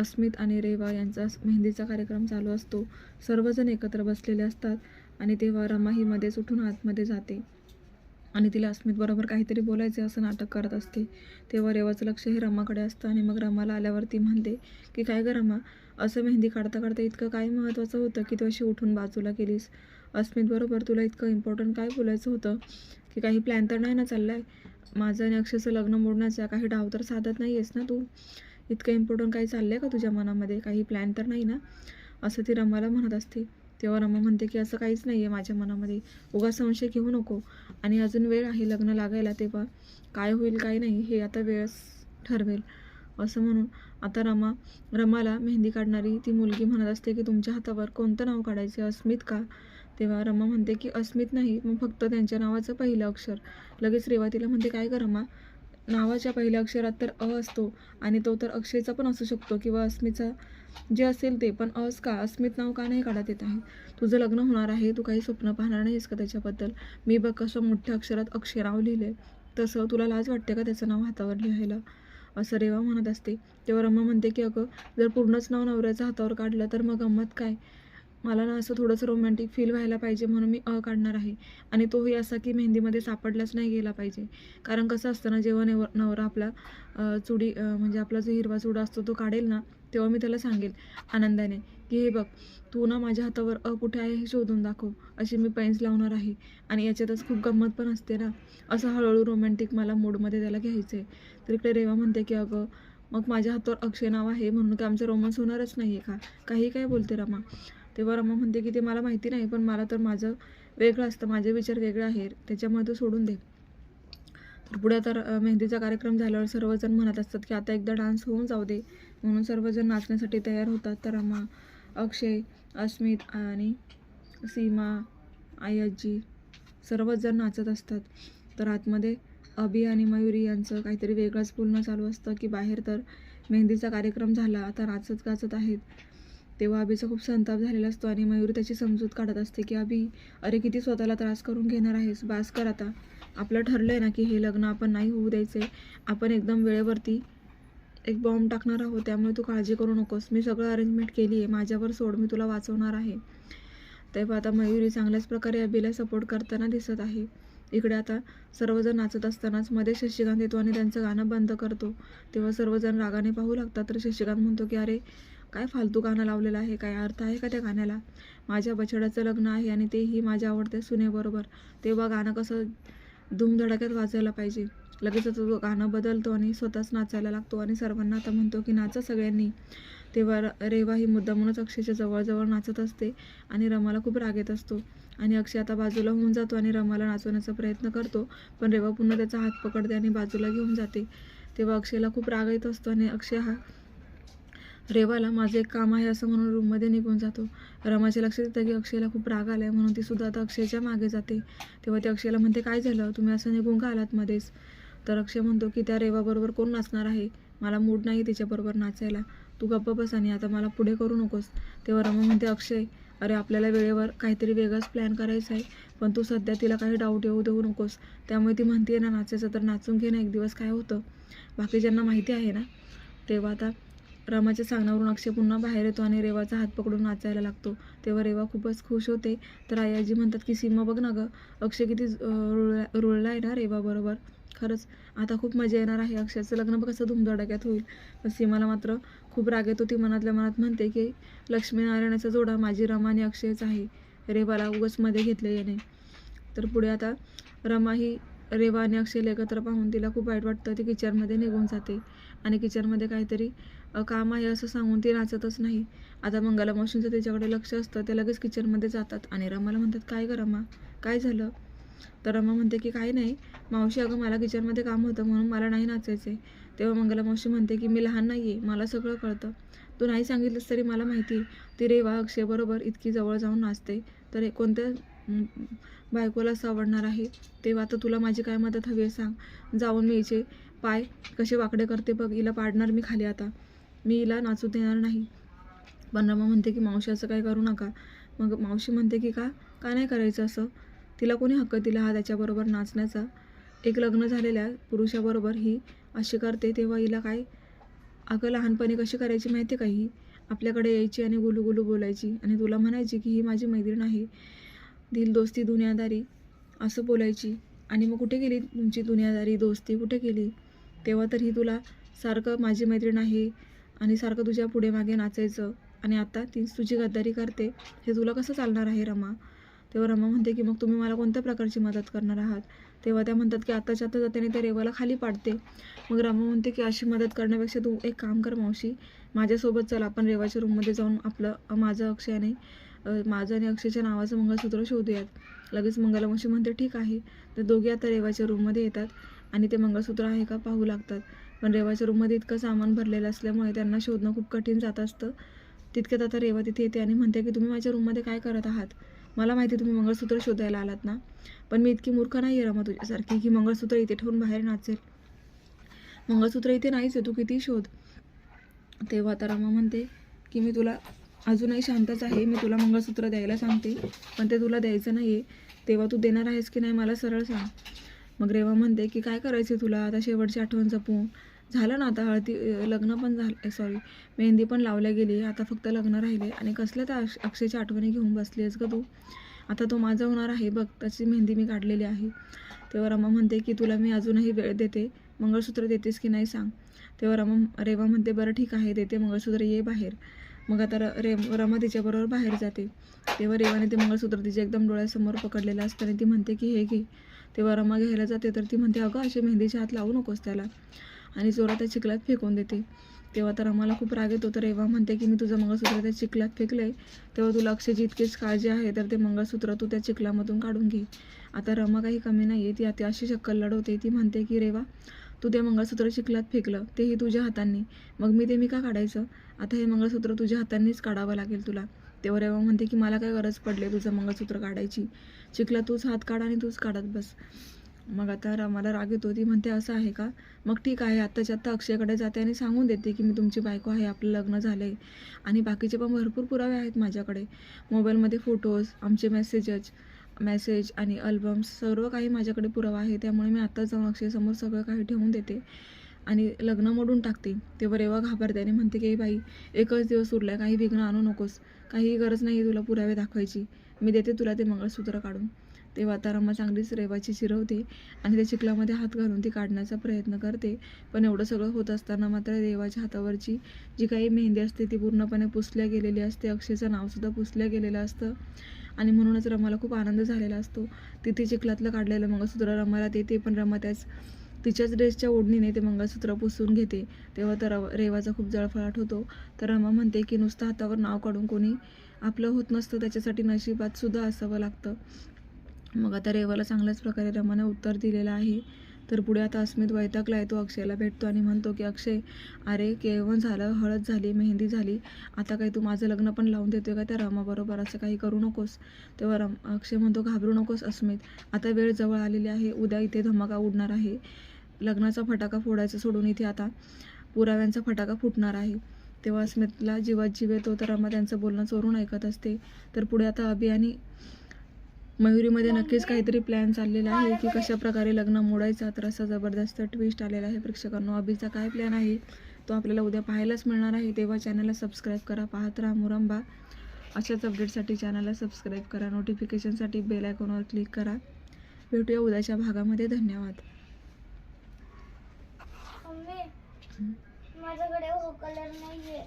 अस्मित आणि रेवा यांचा मेहंदीचा कार्यक्रम चालू असतो. सर्वजण एकत्र बसलेले असतात आणि तेव्हा रमा ही मध्येच उठून आतमध्ये जाते आणि तिला अस्मितबरोबर काहीतरी बोलायचे असं नाटक करत असते. तेव्हा रेवाचं लक्ष हे रमाकडे असतं आणि मग रमाला आल्यावर ती म्हणते की काय गं रमा असं मेहंदी काढता काढता इतकं काय महत्त्वाचं होतं की तू अशी उठून बाजूला केलीस अस्मितबरोबर तुला इतकं इम्पॉर्टंट काय बोलायचं होतं? की काही प्लॅन तर नाही ना चालला आहे माझं आणि अक्षयचं लग्न मोडण्याचा काही डाव तर साधत नाही आहेस ना तू? इतकं इम्पॉर्टंट काही चाललं आहे का तुझ्या मनामध्ये? काही प्लॅन तर नाही ना? असं ती रमाला म्हणत असते. तेव्हा रमा म्हणते की असं काहीच नाही आहे माझ्या मनामध्ये. उगा संशय घेऊ नको. आणि अजून वेळ आहे लग्न लागायला तेव्हा. काय होईल काय नाही हे आता वेळच ठरवेल. असं म्हणून आता रमा रमाला मेहंदी काढणारी ती मुलगी म्हणत असते की तुमच्या हातावर कोणतं नाव काढायचे? अस्मित का? तेव्हा रमा म्हणते की अस्मित नाही मग फक्त त्यांच्या नावाचं पहिलं अक्षर. लगेच रेवा तिला म्हणते काय का रमा? नावाच्या पहिल्या अक्षरात तर अ असतो आणि तो तर अक्षयचा पण असू शकतो किंवा अस्मिचा जे असेल ते. पण अस का? अस्मित नाव का नाही काढत येत आहे? तुझं लग्न होणार आहे तू काही स्वप्न पाहणार नाहीस का त्याच्याबद्दल? मी बघ कसं मोठ्या अक्षरात अक्षय नाव लिहिले. तसं तुला लाज वाटते का त्याचं नाव हातावर लिहायला? असं रेवा म्हणत असते. तेव्हा रम्मा म्हणते की अगं जर पूर्णच नाव नवऱ्याचं हातावर काढलं तर मग गंमत काय? मला ना असं थोडंसं रोमॅन्टिक फील व्हायला पाहिजे म्हणून मी अ काढणार आहे. आणि तोही असा की मेहंदीमध्ये सापडलाच नाही गेला पाहिजे. कारण कसं असतं ना जेव्हा नेव नवरा आपला चुडी म्हणजे आपला जो हिरवा चुडा असतो तो काढेल ना तेव्हा मी त्याला सांगेल आनंदाने की हे बघ तू ना माझ्या हातावर अ कुठे आहे हे शोधून दाखव. अशी मी पेन्स लावणार आहे. आणि याच्यातच खूप गंमत पण असते ना असं हळूहळू रोमॅन्टिक मला मूडमध्ये त्याला घ्यायचं आहे तर इकडे रेवा म्हणते की अगं मग माझ्या हातावर अक्षय नाव आहे म्हणून काय आमचं रोमन्स होणारच नाही आहे का? काही काय बोलते रमा? तेव्हा रमा म्हणते की ते मला माहिती नाही पण मला तर माझं वेगळं असतं माझे विचार वेगळे आहेत त्याच्यामुळे तो सोडून दे. तर पुढे तर मेहंदीचा कार्यक्रम झाल्यावर सर्वजण म्हणत असतात की आता एकदा डान्स होऊन जाऊ दे म्हणून सर्वजण नाचण्यासाठी तयार होतात. तर रमा अक्षय अस्मित आणि सीमा आई आजी सर्वच जण नाचत असतात. तर आतमध्ये अभि आणि मयुरी यांचं काहीतरी वेगळंच बोलणं चालू असतं की बाहेर तर मेहंदीचा कार्यक्रम झाला आता नाचत गाचत आहेत. तेव्हा अभिचा खूप संताप झालेला असतो आणि मयुरी त्याची समजूत काढत असते की अभि अरे किती स्वतःला त्रास करून घेणार आहेस? बास कर आता. आपलं ठरलं आहे ना की हे लग्न आपण नाही होऊ द्यायचे आपण एकदम वेळेवरती एक बॉम्ब टाकणार आहोत. त्यामुळे तू काळजी करू नकोस. मी सगळं अरेंजमेंट केली आहे माझ्यावर सोड. मी तुला वाचवणार आहे. तेव्हा आता मयुरी चांगल्याच प्रकारे अभिला सपोर्ट करताना दिसत आहे. इकडे आता सर्वजण नाचत असतानाच मध्ये शशिकांत येतो आणि त्यांचं गाणं बंद करतो. तेव्हा सर्वजण रागाने पाहू लागतात. तर शशिकांत म्हणतो की अरे काय फालतू गाणं लावलेलं आहे? काय अर्थ आहे का त्या गाण्याला? माझ्या बछड्याचं लग्न आहे आणि तेही माझ्या आवडत्या सुनेबरोबर. तेव्हा गाणं कसं धूमधडाक्यात वाजायला पाहिजे. लगेच तो गाणं बदलतो आणि स्वतःच नाचायला लागतो आणि सर्वांना आता म्हणतो की नाचा सगळ्यांनी. तेव्हा र- रेवा ही मुद्दामूनच अक्षयच्या जवळजवळ नाचत असते आणि रमाला खूप राग येत असतो. आणि अक्षय आता बाजूला होऊन जातो आणि रमाला नाचवण्याचा प्रयत्न करतो पण रेवा पुन्हा त्याचा हात पकडते आणि बाजूला घेऊन जाते. तेव्हा अक्षयला खूप राग येत असतो आणि अक्षय हा रेवाला माझं एक काम आहे असं म्हणून रूममध्ये निघून जातो. रमाच्या लक्षात येतं की अक्षयला खूप राग आला आहे म्हणून ती सुद्धा आता अक्षयच्या मागे जाते. तेव्हा ती अक्षयला म्हणते काय झालं? तुम्ही असं निघून का आलात मध्येच? तर अक्षय म्हणतो की त्या रेवाबरोबर कोण नाचणार आहे? मला मूड नाही तिच्याबरोबर नाचायला. तू गप्प बस आणि आता मला पुढे करू नकोस. तेव्हा रमा म्हणते अक्षय अरे आपल्याला वेळेवर काहीतरी वेगळाच प्लॅन करायचा आहे पण तू सध्या तिला काही डाऊट येऊ देऊ नकोस. त्यामुळे ती म्हणते ना नाचायचं तर नाचून घे ना एक दिवस काय होतं? बाकी ज्यांना माहिती आहे ना? तेव्हा आता रमाच्या सांगण्यावरून अक्षय पुन्हा बाहेर येतो आणि रेवाचा हात पकडून नाचायला लागतो. तेव्हा रेवा खूपच खुश होते. तर आई आजी म्हणतात की सीमा बघ ना गं अक्षय किती रुळला रुळला आहे ना रेवाबरोबर खरंच आता खूप मजा येणार आहे अक्षयचं लग्न. बघ कसं धुमधडाक्यात होईल. पण सीमाला मात्र खूप राग येतो. ती मनातल्या मनात म्हणते की लक्ष्मीनारायणाचा जोडा माझी रमा आणि अक्षयच आहे. रेवाला उगच मध्ये घेतले याने. तर पुढे आता रमा ही रेवा आणि अक्षयला एकत्र पाहून तिला खूप वाईट वाटतं. ती किचनमध्ये निघून जाते. आणि किचनमध्ये काहीतरी काम आहे असं सांगून ती नाचतच नाही. आता मंगला मावशींचं त्याच्याकडे लक्ष असतं ते लगेच किचनमध्ये जातात. आणि रमाला म्हणतात काय ग रमा? काय झालं? तर रमा म्हणते की काय नाही. मावशी अगं मला किचनमध्ये काम होतं म्हणून मला नाही नाचायचं आहे तेव्हा मंगला मावशी म्हणते की मी लहान नाही आहे मला सगळं कळतं. तू नाही सांगितलंस तरी मला माहिती. ती रेवा अक्षयबरोबर इतकी जवळ जाऊन नाचते. तर हे कोणत्या बायकोला असं आवडणार आहे? तेव्हा आता तुला माझी काय मदत हवी आहे सांग. जाऊन मी हिचे पाय कसे वाकडे करते बघ. हिला पाडणार मी खाली आता. मी हिला नाचू देणार नाही. पण रमा म्हणते की मावशी असं काय करू नका. मग मावशी म्हणते की का? का नाही करायचं असं? तिला कोणी हक्क दिला हा त्याच्याबरोबर नाचण्याचा? एक लग्न झालेल्या पुरुषाबरोबर ही अशी करते तेव्हा हिला काय? अगं लहानपणी कशी करायची माहिती आहे का ही? आपल्याकडे यायची आणि गुलूगुलू बोलायची आणि तुला म्हणायची की ही माझी मैत्रीण आहे. दिल दोस्ती दुनियादारी. असं बोलायची. आणि मग कुठे गेली तुमची दुनियादारी दोस्ती कुठे गेली? तेव्हा तर ही तुला सारखं माझी मैत्रीण आहे. आणि सारखं तुझ्या पुढे मागे नाचायचं. आणि आता ती तुझी गद्दारी करते. हे तुला कसं चालणार आहे रमा? तेव्हा रमा म्हणते की मग तुम्ही मला कोणत्या प्रकारची मदत करणार आहात? तेव्हा त्या म्हणतात की आत्ताच्या आता त्याने त्या रेवाला खाली पाडते. मग रमा म्हणते की अशी मदत करण्यापेक्षा तू एक काम कर मावशी. माझ्यासोबत चल आपण रेवाच्या रूममध्ये जाऊन आपलं माझं अक्षयाने माझं आणि अक्षयच्या नावाचं मंगळसूत्र शोधूयात. लगेच मंगलामावशी म्हणते ठीक आहे. तर दोघे आता रेवाच्या रूममध्ये येतात आणि ते मंगळसूत्र आहे का पाहू लागतात. पण रेवाच्या रूममध्ये इतकं सामान भरलेलं असल्यामुळे त्यांना शोधणं खूप कठीण जात असतं. तितक्यात आता रेवा तिथे येते आणि म्हणते की तुम्ही माझ्या रूममध्ये काय करत आहात? मला माहिती आहे तुम्ही मंगळसूत्र शोधायला आलात ना? पण मी इतकी मूर्ख नाही आहे रमा तुझ्यासारखी की मंगळसूत्र इथे ठेवून बाहेर नाचेल. मंगळसूत्र इथे नाहीच आहे तू किती शोध. तेव्हा आता रमा म्हणते की मी तुला अजूनही शांतच आहे मी तुला मंगळसूत्र द्यायला सांगते पण ते तुला द्यायचं नाही आहे तेव्हा तू देणार आहेस की नाही मला सरळ सांग. मग रेवा म्हणते की काय करायचं तुला? आता शेवटची आठवण जपून झालं ना आता हळदी लग्न पण झालं सॉरी मेहंदी पण लावल्या गेली. आता फक्त लग्न राहिले आणि कसल्या त्या अक्ष अक्षयच्या आठवणी घेऊन बसली आहेस का तू? आता तो माझा होणार आहे बघ त्याची मेहंदी मी काढलेली आहे. तेव्हा रमा म्हणते की तुला मी अजूनही वेळ देते. मंगळसूत्र देतेस की नाही सांग. तेव्हा रमा रेवा म्हणते बरं ठीक आहे देते. मंगळसूत्र ये बाहेर. मग आता र- रे रमा तिच्याबरोबर बाहेर जाते. तेव्हा रेवाने ते मंगळसूत्र तिच्या एकदम डोळ्यासमोर पकडलेलं असतं आणि ती म्हणते की हे घे. तेव्हा रमा घ्यायला जाते तर ती म्हणते अगं असे मेहंदीचे हात लावू नकोस त्याला. आणि जोरात त्या चिखलात फेकून देते. तेव्हा तर रमाला खूप राग येतो तर रेवा म्हणते की मी तुझं मंगळसूत्र त्या चिखलात फेकलंय. तेव्हा तुला अक्षयची इतकीच काळजी आहे तर ते मंगळसूत्र तू त्या चिखलामधून काढून घे. आता रमा काही कमी नाही आहे ती आता अशी शक्कल लढवते ती म्हणते की रेवा तू ते मंगळसूत्र चिखलात फेकलं तेही तुझ्या हातांनी. मग मी ते मी का काढायचं? आता हे मंगळसूत्र तुझ्या हातांनीच काढावं लागेल तुला. तेव्हा रेवा म्हणते की मला काय गरज पडली तुझं मंगळसूत्र काढायची. चिखला तूच हात काढ आणि तूच काढत बस. मग आता रमाला राग येतो. ती म्हणते असं आहे का? मग ठीक आहे. आत्ताच्या आत्ता अक्षयकडे जाते आणि सांगून देते की मी तुमची बायको आहे. आपलं लग्न झालं आहे आणि बाकीचे पण भरपूर पुरावे आहेत माझ्याकडे. मोबाईलमध्ये फोटोज आमचे मेसेजेस मेसेज आणि अल्बम्स सर्व काही माझ्याकडे पुरावा आहे. त्यामुळे मी आत्ताच जाऊन अक्षयसमोर सगळं काही ठेवून देते. आणि लग्न मोडून टाकते. तेव्हा रेवा घाबरते आणि म्हणते की बाई एकच दिवस उरलाय काही विघ्न आणू नकोस. काही गरज नाही तुला पुरावे दाखवायची. मी देते तुला ते मंगळसूत्र काढून. तेव्हा आता रमा चांगलीच रेवाची चिरवते आणि त्या चिखलामध्ये हात घालून ती काढण्याचा प्रयत्न करते. पण एवढं सगळं होत असताना मात्र रेवाच्या हातावरची जी काही मेहंदी असते ती पूर्णपणे पुसल्या गेलेली असते. अक्षयचं नावसुद्धा पुसल्या गेलेलं असतं. आणि म्हणूनच रमाला खूप आनंद झालेला असतो. तिथे चिखलातलं काढलेलं मंगळसूत्र रमाला देते पण रमा त्याच तिच्याच ड्रेसच्या ओढणीने ते मंगळसूत्र पुसून घेते. तेव्हा तर रेवाचा खूप जळफळाट होतो. तर रमा म्हणते की नुसतं हातावर नाव काढून कोणी आपलं होत नसतं त्याच्यासाठी नशिबात सुद्धा असावं लागतं. मग आता रेवाला चांगल्याच प्रकारे रमाने उत्तर दिलेलं आहे. तर पुढे आता अस्मित वैतागला आहे तो अक्षयला भेटतो आणि म्हणतो की अक्षय अरे केवण झालं हळद झाली मेहंदी झाली. आता काही तू माझं लग्न पण लावून देतोय का त्या रमाबरोबर? असं काही करू नकोस. तेव्हा रम अक्षय म्हणतो घाबरू नकोस अस्मित. आता वेळ जवळ आलेली आहे. उद्या इथे धमाका उडणार आहे. लग्नाचा फटाका फोडायचा सोडून इथे आता पुराव्यांचा फटाका फुटणार आहे. तेव्हा स्मितला जीवात जीव येतो तर रमा त्यांचं बोलणं चोरून ऐकत असते. तर पुढे आता अभि आणि मयुरीमध्ये नक्कीच काहीतरी प्लॅन चाललेला आहे की कशा प्रकारे लग्न मोडायचा. तर असा जबरदस्त ट्विस्ट आलेला आहे प्रेक्षकांनो. अभिचा काय प्लॅन आहे? तो आपल्याला उद्या पाहायलाच मिळणार आहे. तेव्हा चॅनलला सबस्क्राईब करा. पाहत राहा मुरंबा. अशाच अपडेटसाठी चॅनलला सबस्क्राईब करा. नोटिफिकेशनसाठी बेल आयकॉनवर क्लिक करा. भेटूया उद्याच्या भागामध्ये. धन्यवाद. माझ्याकडे हो कलर नाहीये.